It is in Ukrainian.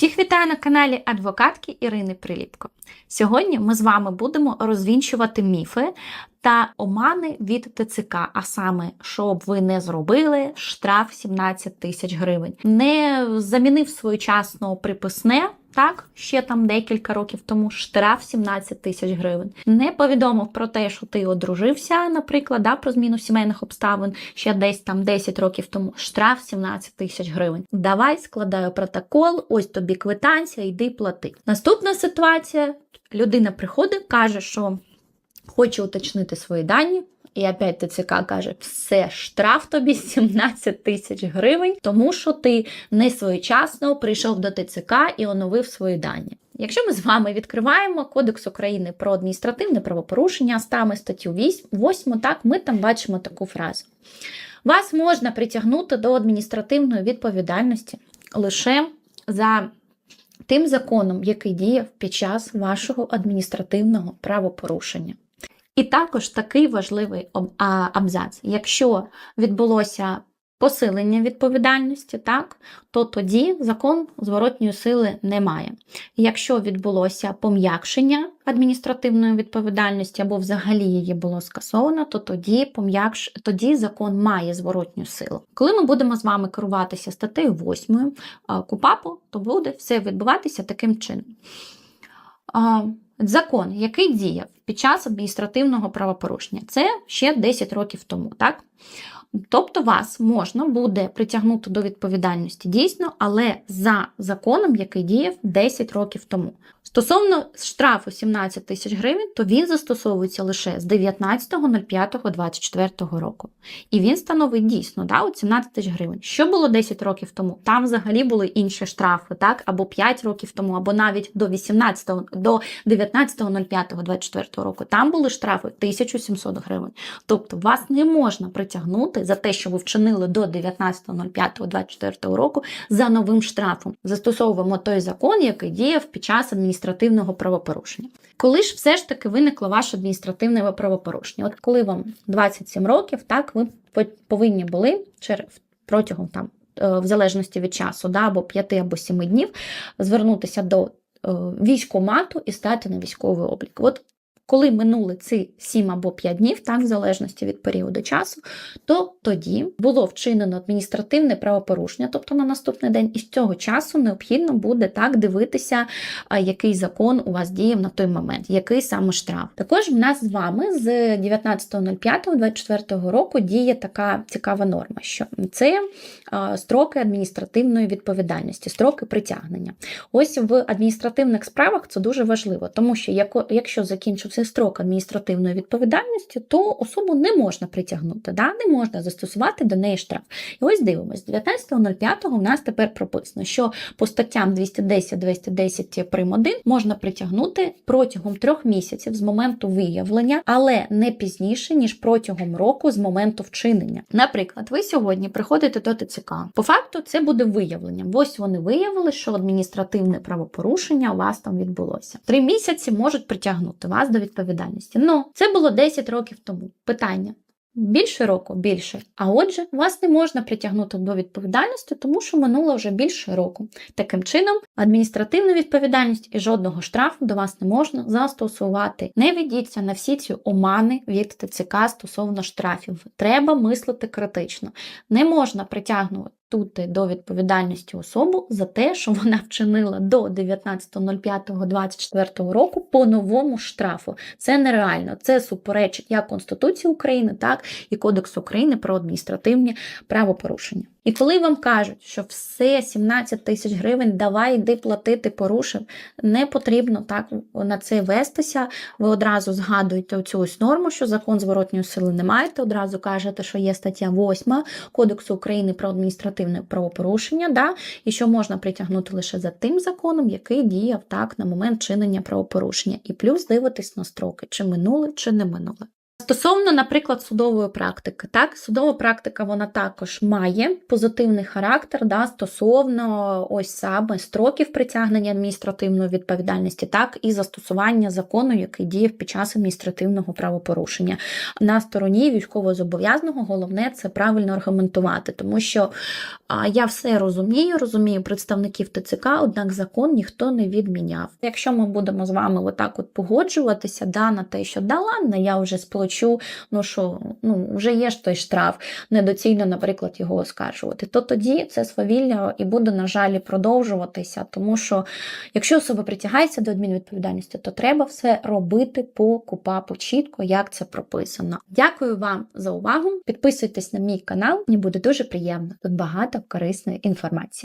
Всіх вітаю на каналі адвокатки Ірини Приліпко. Сьогодні ми з вами будемо розвінчувати міфи та омани від ТЦК, а саме, щоб ви не зробили штраф 17 тисяч гривень. Не замінив своєчасно приписне. Так, ще там декілька років тому штраф 17 тисяч гривень. Не повідомив про те, що ти одружився, наприклад, да, про зміну сімейних обставин ще десь там 10 років тому. Штраф 17 тисяч гривень. Давай складаю протокол, ось тобі квитанція, йди плати. Наступна ситуація: людина приходить, каже, що хоче уточнити свої дані. І опять ТЦК каже, все, штраф тобі 17 тисяч гривень, тому що ти не своєчасно прийшов до ТЦК і оновив свої дані. Якщо ми з вами відкриваємо Кодекс України про адміністративне правопорушення, стами статтю 8, так ми там бачимо таку фразу. Вас можна притягнути до адміністративної відповідальності лише за тим законом, який діяв під час вашого адміністративного правопорушення. І також такий важливий абзац. Якщо відбулося посилення відповідальності, так, то тоді закон зворотньої сили не має. Якщо відбулося пом'якшення адміністративної відповідальності або взагалі її було скасовано, то тоді, пом'якш... тоді закон має зворотню силу. Коли ми будемо з вами керуватися статтею 8 КУПАПу, то буде все відбуватися таким чином. Закон, який діяв під час адміністративного правопорушення, це ще 10 років тому, так? Тобто вас можна буде притягнути до відповідальності дійсно, але за законом, який діяв 10 років тому. Стосовно штрафу 17 тисяч гривень, то він застосовується лише з 19.05.24 року. І він становить дійсно да, от 17 тисяч гривень. Що було 10 років тому? Там взагалі були інші штрафи, так? або 5 років тому, або навіть до 18 до 19.05.24 року. Там були штрафи 1700 гривень. Тобто вас не можна притягнути за те, що ви вчинили до 19.05.24 року за новим штрафом. Застосовуємо той закон, який діяв під час адміністративного правопорушення. Коли ж все ж таки виникло ваше адміністративне правопорушення? От коли вам 27 років, так ви повинні були протягом там. е, В залежності від часу, да, або 5 або 7 днів, звернутися до е, військкомату і стати на військовий облік. От коли минули ці 7 або 5 днів, так, в залежності від періоду часу, то тоді було вчинено адміністративне правопорушення, тобто на наступний день, і з цього часу необхідно буде так дивитися, який закон у вас діяв на той момент, який саме штраф. Також в нас з вами з 19.05.24 року діє така цікава норма, що це строки адміністративної відповідальності, строки притягнення. Ось в адміністративних справах це дуже важливо, тому що якщо закінчився строк адміністративної відповідальності, то особу не можна притягнути, да? не можна застосувати до неї штраф. І ось дивимось, 19.05 у нас тепер прописано, що по статтям 210-210 прим. 1 можна притягнути протягом трьох місяців з моменту виявлення, але не пізніше, ніж протягом року з моменту вчинення. Наприклад, ви сьогодні приходите до ТЦК. По факту це буде виявленням. Ось вони виявили, що адміністративне правопорушення у вас там відбулося. Три місяці можуть притягнути вас до відповідальності. Ну, це було 10 років тому. Питання. Більше року більше. А отже, вас не можна притягнути до відповідальності, тому що минуло вже більше року. Таким чином, адміністративну відповідальність і жодного штрафу до вас не можна застосувати. Не ведіться на всі ці омани від ТЦК стосовно штрафів. Треба мислити критично. Не можна притягнути до відповідальності особу за те, що вона вчинила до 19.05.24 року по новому штрафу. Це нереально. Це суперечить як Конституції України, так і Кодексу України про адміністративні правопорушення. І коли вам кажуть, що все 17 тисяч гривень, давай йди платити, порушив, не потрібно так на це вестися. Ви одразу згадуєте оцю ось норму, що закон зворотньої сили не маєте. Одразу кажете, що є стаття 8 Кодексу України про адміністративне правопорушення, да, і що можна притягнути лише за тим законом, який діяв так на момент чинення правопорушення. І плюс дивитись на строки, чи минули, чи не минули. Стосовно, наприклад, судової практики, так, судова практика вона також має позитивний характер да, стосовно ось саме строків притягнення адміністративної відповідальності, так і застосування закону, який діяв під час адміністративного правопорушення. На стороні військовозобов'язаного головне це правильно аргументувати, тому що я все розумію, розумію представників ТЦК, однак закон ніхто не відміняв. Якщо ми будемо з вами отак от погоджуватися, да, на те, що да, ладно, я вже сплачу, ну що, ну вже є ж той штраф, недоцільно, наприклад, його оскаржувати, то тоді це свавілля і буде, на жаль, продовжуватися, тому що якщо особа притягається до адмінвідповідальності, то треба все робити по КУПАПу чітко, як це прописано. Дякую вам за увагу. Підписуйтесь на мій канал, мені буде дуже приємно. Тут багато корисної інформації.